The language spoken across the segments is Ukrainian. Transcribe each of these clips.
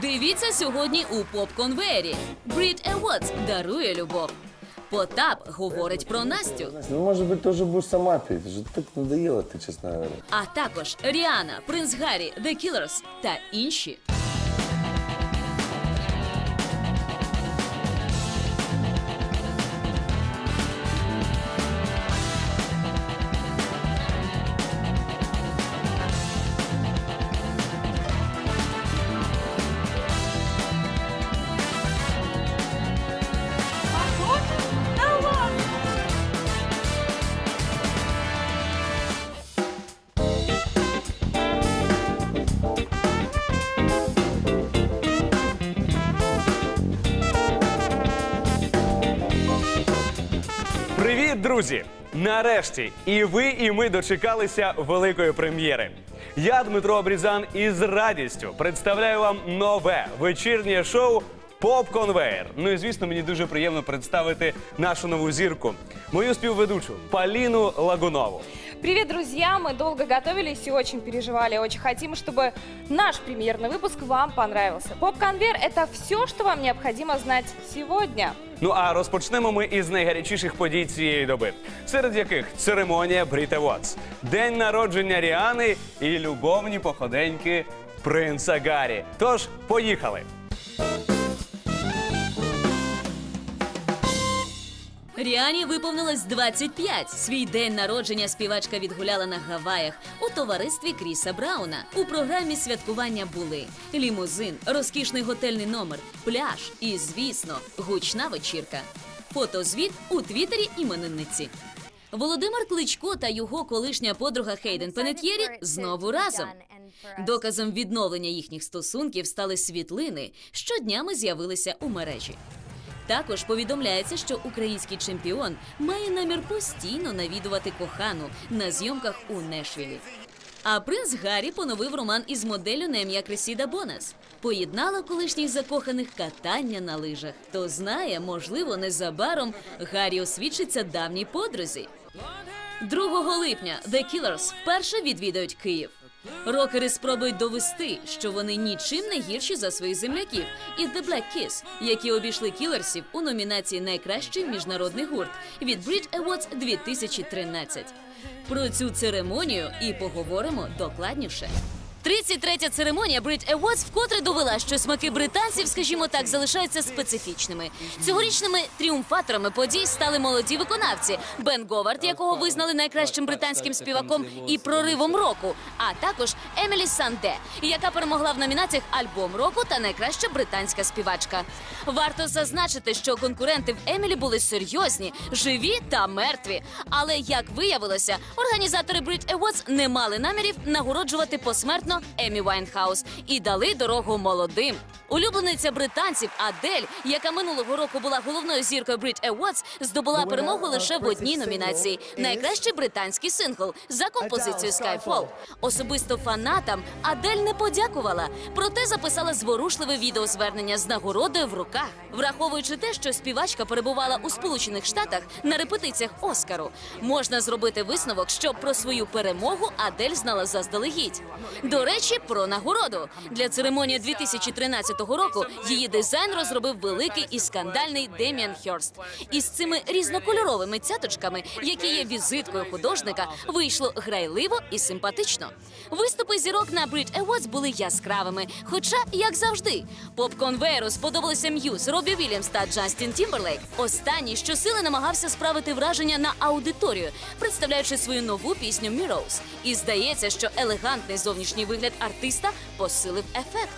Дивіться сьогодні у поп-конвеєрі. Брід Awards дарує любов. Потап говорить про Настю, Ну, може бути, ти тоже будеш сама піти. Вже так надоело ти чесно говоря. а також Ріана, Принц Гаррі, The Killers та інші. Друзі! Нарешті і ви, і ми дочекалися великої прем'єри. Я Дмитро Обрізан і з радістю представляю вам нове вечірнє шоу Поп-конвейер. Ну і звісно, мені дуже приємно представити нашу нову зірку, мою співведучу Паліну Лагунову. Привет, друзья! Мы долго готовились и очень переживали. Очень хотим, чтобы наш премьерный выпуск вам понравился. Поп-конвейер – это все, что вам необходимо знать сегодня. Ну а розпочнемо ми із найгарячіших подій цієї доби, серед яких церемонія Brit Awards, день народження Ріани і любовні походеньки принца Гаррі. Тож, поїхали! Ріані виповнилось 25. Свій день народження співачка відгуляла на Гаваях у товаристві Кріса Брауна. У програмі святкування були лімузин, розкішний готельний номер, пляж і, звісно, гучна вечірка. Фотозвіт у твіттері іменинниці. Володимир Кличко та його колишня подруга Хейден Пенет'єрі знову разом. Доказом відновлення їхніх стосунків стали світлини, що днями з'явилися у мережі. Також повідомляється, що український чемпіон має намір постійно навідувати кохану на зйомках у Нешвілі. А принц Гаррі поновив роман із моделлю на ім'я Кресіда Бонас. Поєднала колишніх закоханих катання на лижах. Хто знає, можливо, незабаром Гаррі освідчиться давній подрузі. 2 липня The Killers вперше відвідають Київ. Рокери спробують довести, що вони нічим не гірші за своїх земляків, і The Black Kiss, які обійшли кілерсів у номінації Найкращий міжнародний гурт від Bridge Awards 2013. Про цю церемонію і поговоримо докладніше. 33-я церемонія Brit Awards вкотре довела, що смаки британців, скажімо так, залишаються специфічними. Цьогорічними тріумфаторами подій стали молоді виконавці Бен Говард, якого визнали найкращим британським співаком і проривом року, а також Емілі Санде, яка перемогла в номінаціях Альбом року та найкраща британська співачка. Варто зазначити, що конкуренти в Емілі були серйозні, живі та мертві. Але як виявилося, організатори Brit Awards не мали намірів нагороджувати посмертно Емі Вайнхаус і дали дорогу молодим. Улюблениця британців Адель, яка минулого року була головною зіркою Brit Awards, здобула перемогу лише в одній номінації: найкращий британський сингл за композицією Skyfall. Особисто фанатам Адель не подякувала, проте записала зворушливе відеозвернення з нагородою в руках, враховуючи те, що співачка перебувала у Сполучених Штатах на репетиціях Оскару. Можна зробити висновок, що про свою перемогу Адель знала заздалегідь. До речі, про нагороду для церемонії 2013 року її дизайн розробив великий і скандальний Деміан Хьорст. Із цими різнокольоровими цяточками, які є візиткою художника, вийшло грайливо і симпатично. Виступи зірок на Brit Awards були яскравими, хоча, як завжди, поп-конвейеру сподобалися М'юз, Робі Вільямс та Джастін Тімберлейк. Останній щосили намагався справити враження на аудиторію, представляючи свою нову пісню Mirrors. І здається, що елегантний зовнішній вигляд артиста посилив ефект.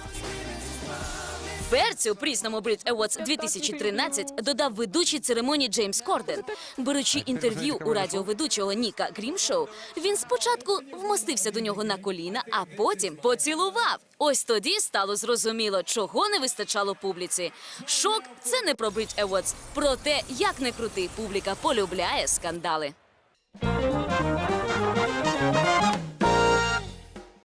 Перцю прісному Brit Awards 2013 додав ведучий церемонії Джеймс Корден. Беручи інтерв'ю у радіоведучого Ніка Грімшоу, він спочатку вмостився до нього на коліна, а потім поцілував. Ось тоді стало зрозуміло, чого не вистачало публіці. Шок це не про Brit Awards, про те, як не крути, публіка полюбляє скандали.